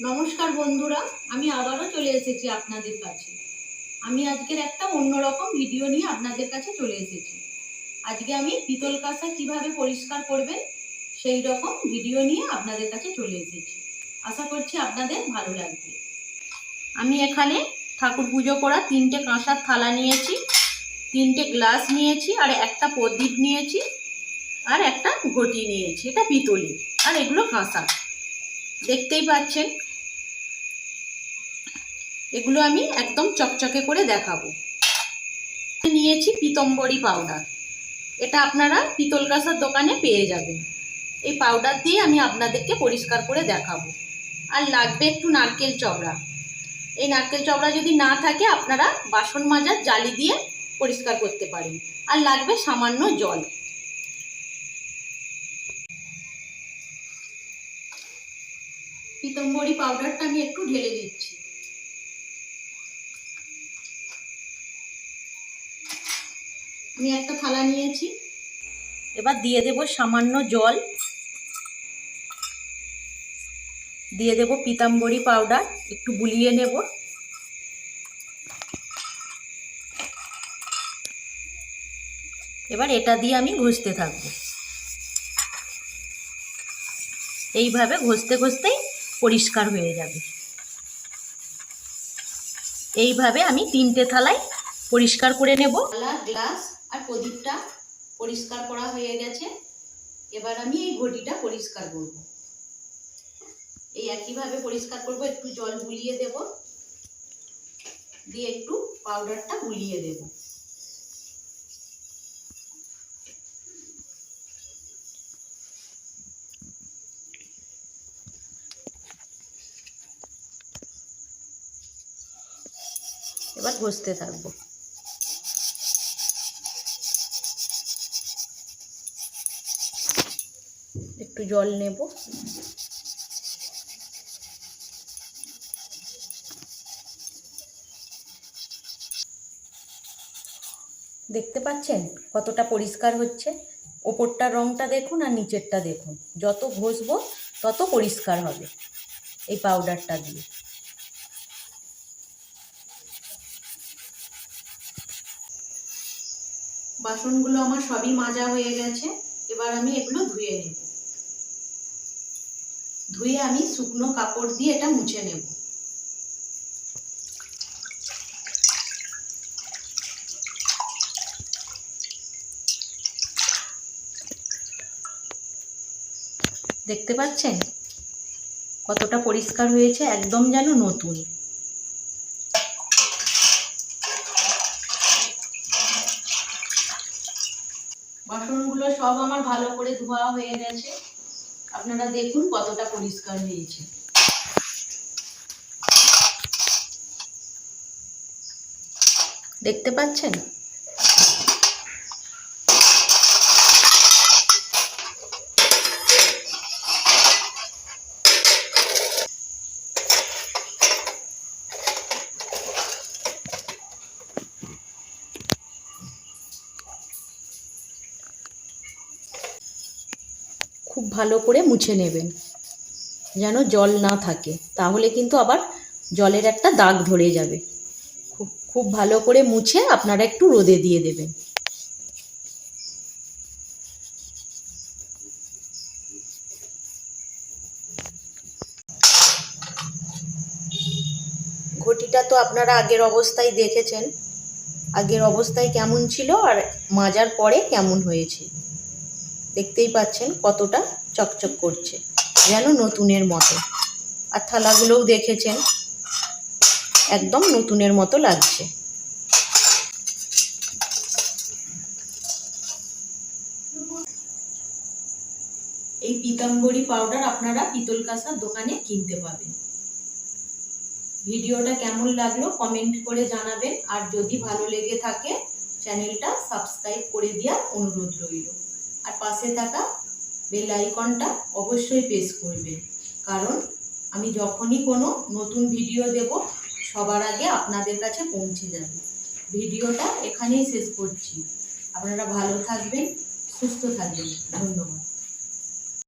নমস্কার বন্ধুরা, আমি আবারও চলে এসেছি আপনাদের কাছে। আমি আজকের একটা অন্যরকম ভিডিও নিয়ে আপনাদের কাছে চলে এসেছি। আজকে আমি পিতল কাঁসা কীভাবে পরিষ্কার করবেন, সেই রকম ভিডিও নিয়ে আপনাদের কাছে চলে এসেছি। আশা করছি আপনাদের ভালো লাগবে। আমি এখানে ঠাকুর পুজো করা তিনটে কাঁসার থালা নিয়েছি, তিনটে গ্লাস নিয়েছি, আর একটা প্রদীপ নিয়েছি, আর একটা ঘটি নিয়েছি। এটা পিতলের, আর এগুলো কাঁসা দেখতেই পাচ্ছেন এগুলো আমি একদম চকচকে করে দেখাবো। নিয়েছি পিতম্বরী পাউডার এটা আপনারা পিতল কাঁসার দোকানে পেয়ে যাবেন। এই পাউডার দিয়ে আমি আপনাদেরকে পরিষ্কার করে দেখাবো। আর লাগবে একটু নারকেল চবড়া এই নারকেল চবড়া যদি না থাকে, আপনারা বাসন মাজার জালি দিয়ে পরিষ্কার করতে পারেন। আর লাগবে সামান্য জল। পিতম্বরী পাউডারটা আমি একটু ঢেলে দিচ্ছি। আমি একটা থালা নিয়েছি। এবার দিয়ে দেব সামান্য জল। দিয়ে দেব পিতাম্বরী পাউডার একটু বুলিয়ে নেব। এবার এটা দিয়ে আমি ঘষতে থাকব। এইভাবে ঘষতে ঘষতেই পরিষ্কার হয়ে যাবে। এইভাবে আমি তিনটে থালায় পরিষ্কার করে নেব। থালা গ্লাস আর প্রদীপটা পরিষ্কার করা হয়ে গেছে। এবার আমি এই ঘটিটা পরিষ্কার করব। এই একইভাবে পরিষ্কার করব, একটু জল গুলিয়ে দেব। দিয়ে একটু পাউডারটা গুলিয়ে দেব। এবার ঘষতে থাকব। একটু জল নেব। দেখতে পাচ্ছেন কতটা পরিষ্কার হচ্ছে? ওপরটার রংটা দেখুন আর নিচেরটা দেখুন। যত ঘষবো তত পরিষ্কার হবে এই পাউডারটা দিয়ে। বাসনগুলো আমার সবই মাজা হয়ে গেছে। এবার আমি এগুলো ধুয়ে নেব। ধুয়ে আমি শুকনো কাপড় দিয়ে এটা মুছে নেব। দেখতে পাচ্ছেন? কতটা পরিষ্কার হয়েছে, একদম যেন নতুন। বাসনগুলো সব আমার ভালো করে ধোয়া হয়ে গেছে। আপনারা দেখুন কতটা পরিষ্কার হয়েছে। দেখতে পাচ্ছেন? খুব ভালো করে মুছে নেবেন। যেন জল না থাকে। তাহলে কিন্তু আবার জলের একটা দাগ ধরে যাবে। খুব খুব ভালো করে মুছে আপনারা একটু রোদে দিয়ে দেবেন। ঘটিটা তো আপনারা আগের অবস্থায় দেখেছেন। আগের অবস্থায় কেমন ছিল আর মাজার পরে কেমন হয়েছে? দেখতেই পাচ্ছেন কতটা চকচক করছে, যেন নতুনের মতো। আর থালাগুলোও দেখেছেন, একদম নতুনের মতো লাগছে। এই পিতাম্বরী পাউডার আপনারা পিতল কাঁসার দোকানে কিনতে পাবেন। ভিডিওটা কেমন লাগল কমেন্ট করে জানাবেন, আর যদি ভালো লেগে থাকে, চ্যানেলটা সাবস্ক্রাইব করে দেওয়ার অনুরোধ রইল। আর পাশে থাকা বেল আইকনটা অবশ্যই প্রেস করবেন কারণ আমি যখনই কোনো নতুন ভিডিও দেব, সবার আগে আপনাদের কাছে পৌঁছে যাবে। ভিডিওটা এখানেই শেষ করছি। আপনারা ভালো থাকবেন, সুস্থ থাকবেন। ধন্যবাদ।